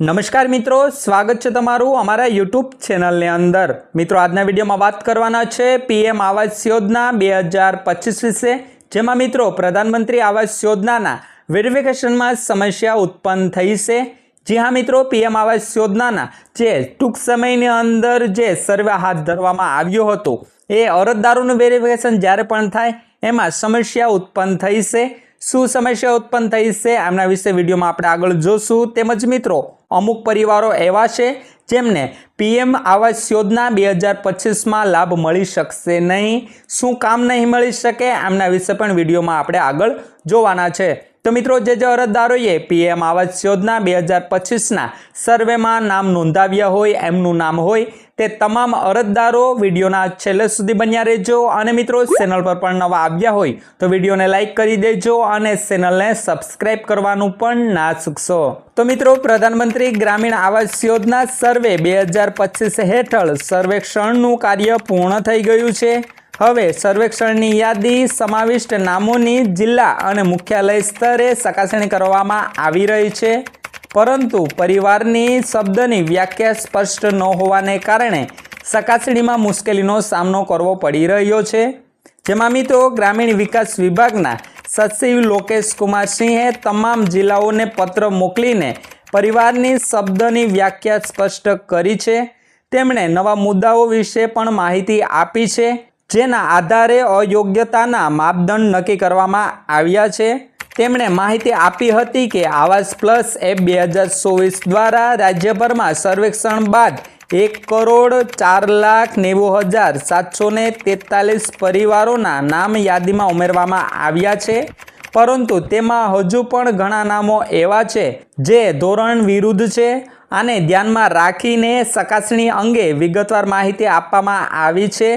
નમસ્કાર મિત્રો, સ્વાગત છે તમારું અમારા યુટ્યુબ ચેનલની અંદર. મિત્રો, આજના વિડીયોમાં વાત કરવાના છે પીએમ આવાસ યોજના બે હજાર પચીસ વિશે. જેમાં મિત્રો, પ્રધાનમંત્રી આવાસ યોજનાના વેરિફિકેશનમાં સમસ્યા ઉત્પન્ન થઈ છે. જી હા મિત્રો, પીએમ આવાસ યોજનાના જે ટૂંક સમયની અંદર જે સર્વે હાથ ધરવામાં આવ્યો હતો, એ અરજદારોનું વેરિફિકેશન જ્યારે પણ થાય, એમાં સમસ્યા ઉત્પન્ન થઈ છે. શું સમસ્યા ઉત્પન્ન થઈ છે આમના વિશે વિડીયોમાં આપણે આગળ જોશું. તેમજ મિત્રો અમુક પરિવારો એવા છે જેમને પીએમ આવાસ યોજના બે હજાર પચીસમાં લાભ મળી શકશે નહીં. શું કામ નહીં મળી શકે? આમના વિશે પણ વિડીયોમાં આપણે આગળ જોવાના છે. તો મિત્રો, જે જે અરજદારોએ પીએમ આવાસ યોજના બે હજાર પચીસના સર્વેમાં નામ નોંધાવ્યા હોય, એમનું નામ હોય, તે તમામ અરજદારો વિડીયોના છેલ્લે સુધી બન્યા રહેજો. અને મિત્રો, ચેનલ પર પણ નવા આવ્યા હોય, તો વિડીયોને લાઇક કરી દેજો અને ચેનલને સબસ્ક્રાઇબ કરવાનું પણ ના ચૂકશો. તો મિત્રો, પ્રધાનમંત્રી ગ્રામીણ આવાસ યોજના સર્વે બે હજાર પચીસ હેઠળ સર્વેક્ષણનું કાર્ય પૂર્ણ થઈ ગયું છે. હવે સર્વેક્ષણની યાદી સમાવિષ્ટ નામોની જિલ્લા અને મુખ્યાલય સ્તરે ચકાસણી કરવામાં આવી રહી છે. પરંતુ પરિવારની શબ્દની વ્યાખ્યા સ્પષ્ટ ન હોવાને કારણે ચકાસણીમાં મુશ્કેલીનો સામનો કરવો પડી રહ્યો છે. જેમાં મિત્રો ગ્રામીણ વિકાસ વિભાગના સચિવ લોકેશ કુમાર સિંહે તમામ જિલ્લાઓને પત્ર મોકલીને પરિવારની શબ્દની વ્યાખ્યા સ્પષ્ટ કરી છે. તેમણે નવા મુદ્દાઓ વિશે પણ માહિતી આપી છે. જેના આધારે અયોગ્યતાના માપદંડ નક્કી કરવામાં આવ્યા છે. તેમણે માહિતી આપી હતી કે આવાસ પ્લસ એપ બે હજાર ચોવીસ દ્વારા રાજ્યભરમાં સર્વેક્ષણ બાદ એક કરોડ ચાર લાખ નેવું હજાર સાતસો ને તેતાલીસ પરિવારોના નામ યાદીમાં ઉમેરવામાં આવ્યા છે. પરંતુ તેમાં હજુ પણ ઘણા નામો એવા છે જે ધોરણ વિરુદ્ધ છે આને ધ્યાનમાં રાખીને ચકાસણી અંગે વિગતવાર માહિતી આપવામાં આવી છે.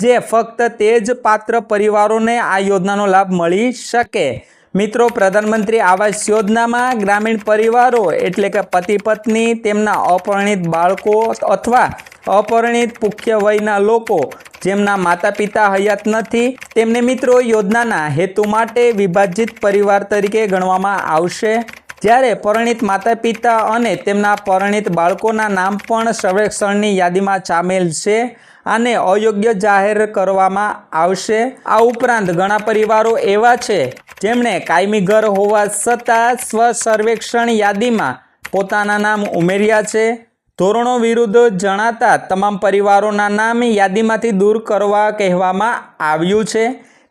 જે ફક્ત તે જ પાત્ર પરિવારોને આ યોજનાનો લાભ મળી શકે. મિત્રો, પ્રધાનમંત્રી આવાસ યોજનામાં ગ્રામીણ પરિવારો એટલે કે પતિ પત્ની, તેમના અપરિણિત બાળકો અથવા અપરિણિત પુખ્ય વયના લોકો, જેમના માતા પિતા હયાત નથી, તેમને મિત્રો યોજનાના હેતુ માટે વિભાજિત પરિવાર તરીકે ગણવામાં આવશે. જ્યારે પરણિત માતા પિતા અને તેમના પરણિત બાળકોના નામ પણ સર્વેક્ષણની યાદીમાં સામેલ છે. આને અયોગ્ય જાહેર કરવામાં આવશે. આ ઉપરાંત ઘણા પરિવારો એવા છે, જેમણે કાયમી ઘર હોવા છતાં સ્વ સર્વેક્ષણ યાદીમાં પોતાના નામ ઉમેર્યા છે. ધોરણો વિરુદ્ધ જણાતા તમામ પરિવારોના નામ યાદીમાંથી દૂર કરવા કહેવામાં આવ્યું છે.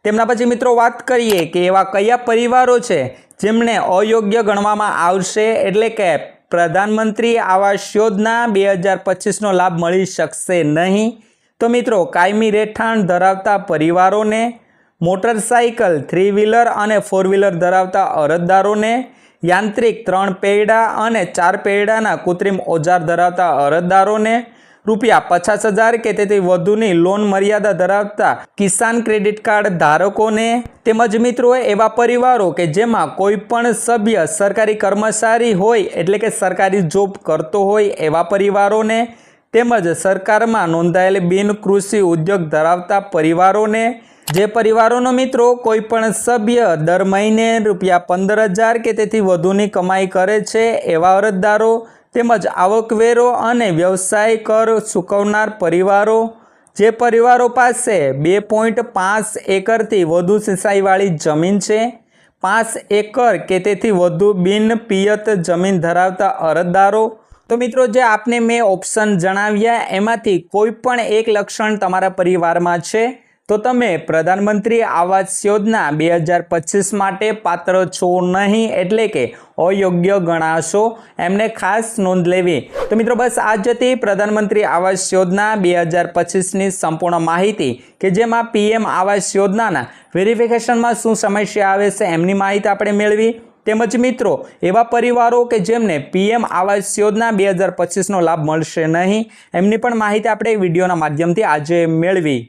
તેમના પછી મિત્રો વાત કરીએ કે એવા કયા પરિવારો છે, જેમને અયોગ્ય ગણવામાં આવશે એટલે કે પ્રધાનમંત્રી આવાસ યોજના બે હજાર પચીસનો લાભ મળી શકશે નહીં. તો મિત્રો, કાયમી રહેઠાણ ધરાવતા પરિવારોને મોટરસાઇકલ થ્રી વ્હીલર અને ફોર વ્હીલર ધરાવતા અરજદારોને, યાંત્રિક ત્રણ પૈડા અને ચાર પૈડાના કૃત્રિમ ઓજાર ધરાવતા અરજદારોને રૂપિયા પચાસ હજાર કે તેથી વધુની લોન મર્યાદા ધરાવતા કિસાન ક્રેડિટ કાર્ડ ધારકોને, તેમજ મિત્રો એવા પરિવારો કે જેમાં કોઈ પણ સભ્ય સરકારી કર્મચારી હોય, એટલે કે સરકારી જોબ કરતો હોય એવા પરિવારોને તેમજ સરકારમાં નોંધાયેલ બિન કૃષિ ઉદ્યોગ ધરાવતા પરિવારોને, જે પરિવારોનો મિત્રો કોઈ પણ સભ્ય દર મહિને રૂપિયા પંદર હજાર કે તેથી વધુની કમાઈ કરે છે એવા અરજદારો તેમજ આવકવેરો અને વ્યવસાય કર ચૂકવનાર પરિવારો, જે પરિવારો પાસે બે પોઈન્ટ પાંચ એકરથી વધુ સિંચાઈવાળી જમીન છે, પાંચ એકર કે તેથી વધુ બિન પિયત જમીન ધરાવતા અરજદારો તો મિત્રો જે આપને મેં ઓપ્શન જણાવ્યા, એમાંથી કોઈ પણ એક લક્ષણ તમારા પરિવારમાં છે, તો તમે પ્રધાનમંત્રી આવાસ યોજના બે હજાર પચીસ માટે પાત્ર છો નહીં એટલે કે અયોગ્ય ગણાશો, એમને ખાસ નોંધ લેવી. તો મિત્રો બસ આ જ હતી પ્રધાનમંત્રી આવાસ યોજના બે હજાર પચીસની સંપૂર્ણ માહિતી, કે જેમાં પીએમ આવાસ યોજનાના વેરિફિકેશનમાં શું સમસ્યા આવે છે, એમની માહિતી આપણે મેળવી. તેમજ મિત્રો, એવા પરિવારો કે જેમને પીએમ આવાસ યોજના બે હજાર પચીસનો લાભ મળશે નહીં, એમની પણ માહિતી આપણે વિડીયોના માધ્યમથી આજે મેળવી.